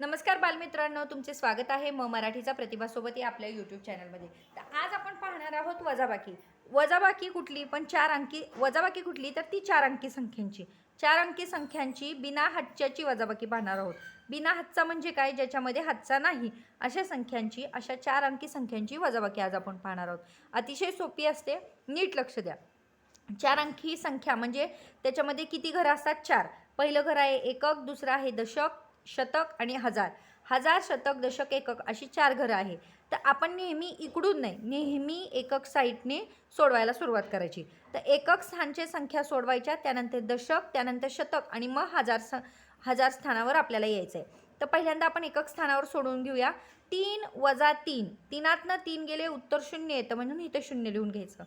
नमस्कार बालमित्रांनो तुमचे स्वागत आहे म मराठीचा प्रतिभासोबत या आपल्या यूट्यूब चॅनलमध्ये तर आज आपण पाहणार आहोत वजाबाकी. वजाबाकी कुठली? पण चार अंकी वजाबाकी कुठली? तर ती चार अंकी संख्यांची. चार अंकी संख्यांची बिना हातच्याची वजाबाकी पाहणार आहोत. बिना हातचा म्हणजे काय? ज्याच्यामध्ये हातचा नाही अशा संख्यांची अशा चार अंकी संख्यांची वजाबाकी आज आपण पाहणार आहोत. अतिशय सोपी असते. नीट लक्ष द्या. चार अंकी संख्या म्हणजे त्याच्यामध्ये किती घरं असतात? चार. पहिलं घर आहे एकक दुसरं आहे दशक शतक आणि हजार. हजार शतक दशक एकक अशी चार घरं आहे. तर आपण नेहमी इकडून नाही नेहमी एकक साईटने सोडवायला सुरुवात करायची. तर एकक स्थानचे संख्या सोडवायच्या त्यानंतर दशक त्यानंतर शतक आणि मग हजार स हजार स्थानावर आपल्याला यायचं आहे तर पहिल्यांदा आपण एकक स्थानावर सोडवून घेऊया. तीन वजा तीन. तीनातनं तीन गेले उत्तर शून्य येतं. म्हणून इथं शून्य लिहून घ्यायचं.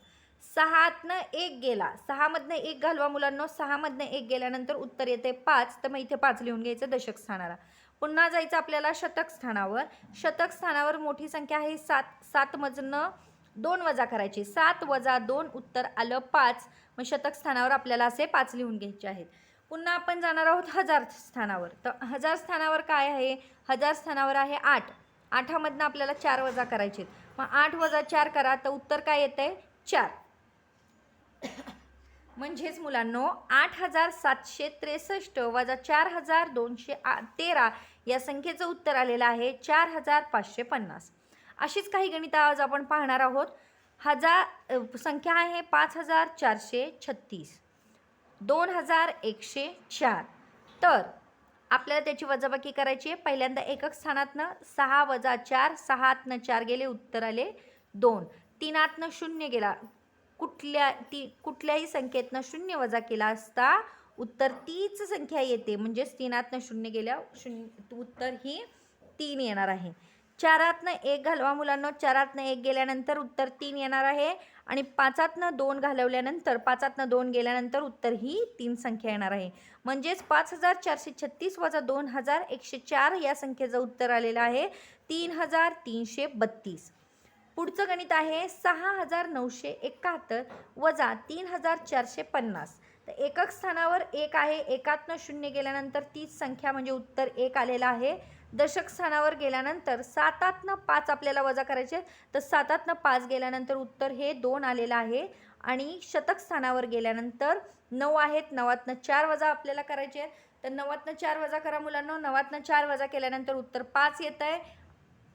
सहातनं एक गेला. सहामधनं एक घालवा मुलांना. सहामधनं एक गेल्यानंतर उत्तर येते पाच. तर मग इथे पाच लिहून घ्यायचं दशक स्थानाला. पुन्हा जायचं आपल्याला शतक स्थानावर. शतक स्थानावर मोठी संख्या आहे सात. सातमधनं दोन वजा करायची. सात वजा दोन उत्तर आलं पाच. मग शतक स्थानावर आपल्याला असे पाच लिहून घ्यायचे आहेत. पुन्हा आपण जाणार आहोत हजार स्थानावर. तर हजार स्थानावर काय आहे? हजार स्थानावर आहे आठ. आठामधनं आपल्याला चार वजा करायचे मग आठ वजा चार करा. तर उत्तर काय येतं आहे चार. म्हणजेच मुलांनो आठ हजार सातशे त्रेसष्ट वजा चार हजार दोनशे आ तेरा या संख्येचं उत्तर आलेलं आहे चार हजार पाचशे पन्नास. अशीच काही गणितं आज आपण पाहणार आहोत. हजार संख्या आहे पाच हजार चारशे छत्तीस. दोन हजार एकशे चार. तर आपल्याला त्याची वजाबाकी करायची आहे. पहिल्यांदा एकक स्थानातनं सहा वजा चार सहातनं चार गेले उत्तर आले दोन. तीनातनं शून्य गेला. कुठल्या ती कुठल्याही संख्येतनं शून्य वजा केला असता उत्तर तीच संख्या येते. म्हणजेच तीनातनं शून्य गेल्या शून्य उत्तर ही तीन येणार आहे. चारातनं एक घालवा मुलांना. चारातनं एक गेल्यानंतर उत्तर तीन येणार आहे. आणि पाचातनं दोन घालवल्यानंतर पाचातनं दोन गेल्यानंतर उत्तर ही तीन संख्या येणार आहे. म्हणजेच पाच हजार चारशे छत्तीस वजा दोन हजार एकशे चार या संख्येचं उत्तर आलेलं आहे. तीन हजार तीनशे बत्तीस. पुढचं गणित आहे सहा हजार नऊशे एकाहत्तर वजा तीन हजार चारशे पन्नास. तर एकक स्थानावर एक आहे एकातनं शून्य गेल्यानंतर तीच संख्या म्हणजे उत्तर एक आलेलं आहे. दशक स्थानावर गेल्यानंतर सातातनं पाच आपल्याला वजा करायचे तर सातातनं पाच गेल्यानंतर उत्तर हे दोन आलेलं आहे. आणि शतक स्थानावर गेल्यानंतर नऊ आहेत नवातनं चार वजा आपल्याला करायचे आहेत. तर नवातनं चार वजा करा मुलांना नवातनं चार वजा केल्यानंतर उत्तर पाच येतं आहे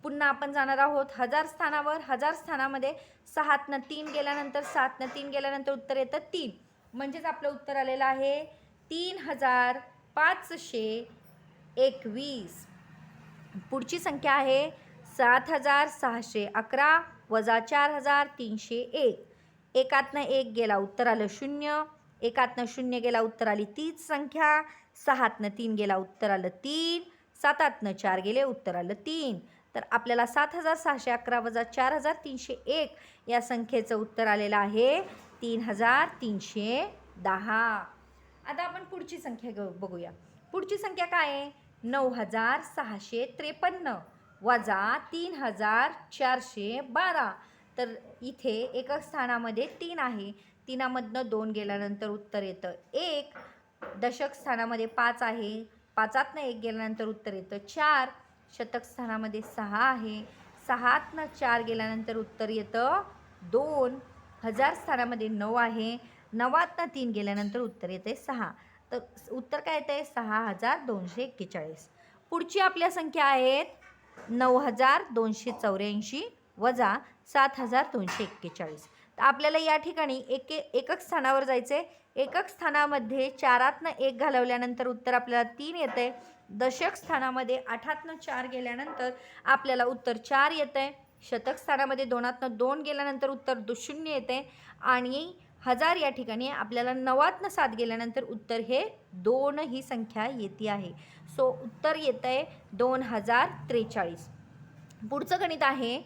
पुन्हा आपण जाणार आहोत हजार स्थानावर. हजार स्थानामध्ये सहातनं तीन गेल्यानंतर सातनं तीन गेल्यानंतर उत्तर येतं तीन. म्हणजेच आपलं उत्तर आलेलं आहे तीन हजार पाचशे एकवीस. पुढची संख्या आहे सात हजार सहाशे अकरा वजा चार हजार तीनशे एक. एकातनं एक गेला उत्तर आलं शून्य. एकातनं शून्य गेला उत्तर आली तीच संख्या. सहातनं तीन गेला उत्तर आलं तीन. सातातनं चार गेले उत्तर आलं तीन. तर आपल्याला सात हजार सहाशे अकरा वजा चार हजार तीनशे एक या संख्येचं उत्तर आलेलं आहे. तीन हजार तीनशे दहा. आता आपण पुढची संख्या घेऊ बघूया. पुढची संख्या काय आहे? नऊ हजार सहाशे त्रेपन्न वजा तीन हजार चारशे बारा. तर इथे एका स्थानामध्ये तीन आहे. तीनामधनं दोन गेल्यानंतर उत्तर येतं एक. दशक स्थानामध्ये पाच आहे. पाचातनं एक गेल्यानंतर उत्तर येतं चार. शतक स्थानामध्ये सहा आहे. सहातनं चार गेल्यानंतर उत्तर येतं दोन. हजार स्थानामध्ये नऊ आहे. नवातनं तीन गेल्यानंतर उत्तर येते सहा. तर उत्तर काय येतं आहे सहा हजार दोनशे एक्केचाळीस. पुढची आपल्या संख्या आहेत नऊ हजार दोनशे चौऱ्याऐंशी वजा सात हजार दोनशे एक्केचाळीस. आपल्याला या ठिकाणी एक एकक स्थानावर जायचं आहे एकक स्थानामध्ये चारातनं एक घालवल्यानंतर उत्तर आपल्याला तीन येतं आहे दशक स्थानामध्ये आठातनं चार गेल्यानंतर आपल्याला उत्तर चार येतं आहे शतक स्थानामध्ये दोनातनं दोन गेल्यानंतर उत्तर दुशून्य शून्य येते आणि हजार या ठिकाणी आपल्याला नवातनं सात गेल्यानंतर उत्तर हे दोन ही संख्या येते आहे. सो उत्तर येतं आहे दोन हजार त्रेचाळीस. पुढचं गणित आहे.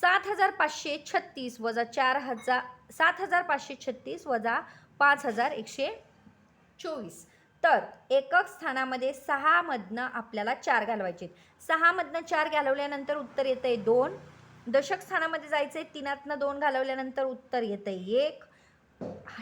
सात हजार पाचशे छत्तीस वजा चार हजार सात हजार पाचशे छत्तीस वजा पाच हजार एकशे चोवीस. तर एकक स्थानामध्ये सहामधनं आपल्याला चार घालवायचे सहामधनं चार घालवल्यानंतर उत्तर येतं आहे दोन. दशक स्थानामध्ये जायचं आहे तीनातनं दोन घालवल्यानंतर उत्तर येतं आहे एक.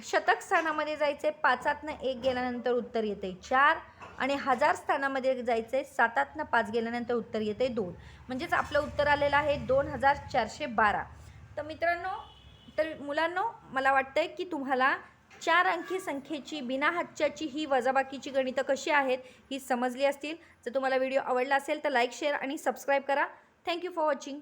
शतक स्थानामध्ये जायचं आहे पाचातनं एक गेल्यानंतर उत्तर येतं आहे चार. आणि हजार स्थानामध्ये जायचं आहे सातातनं पाच गेल्यानंतर उत्तर येतं आहे दोन. म्हणजेच आपलं उत्तर आलेलं आहे दोन हजार चारशे बारा. तर मित्रांनो तर मुलांनो मला वाटतं आहे की तुम्हाला चार अंकी संख्येची बिना हातच्याची ही वजाबाकीची गणितं कशी आहेत ही समजली असतील. जर तुम्हाला व्हिडिओ आवडला असेल तर लाईक शेअर आणि सबस्क्राईब करा. Thank you for watching.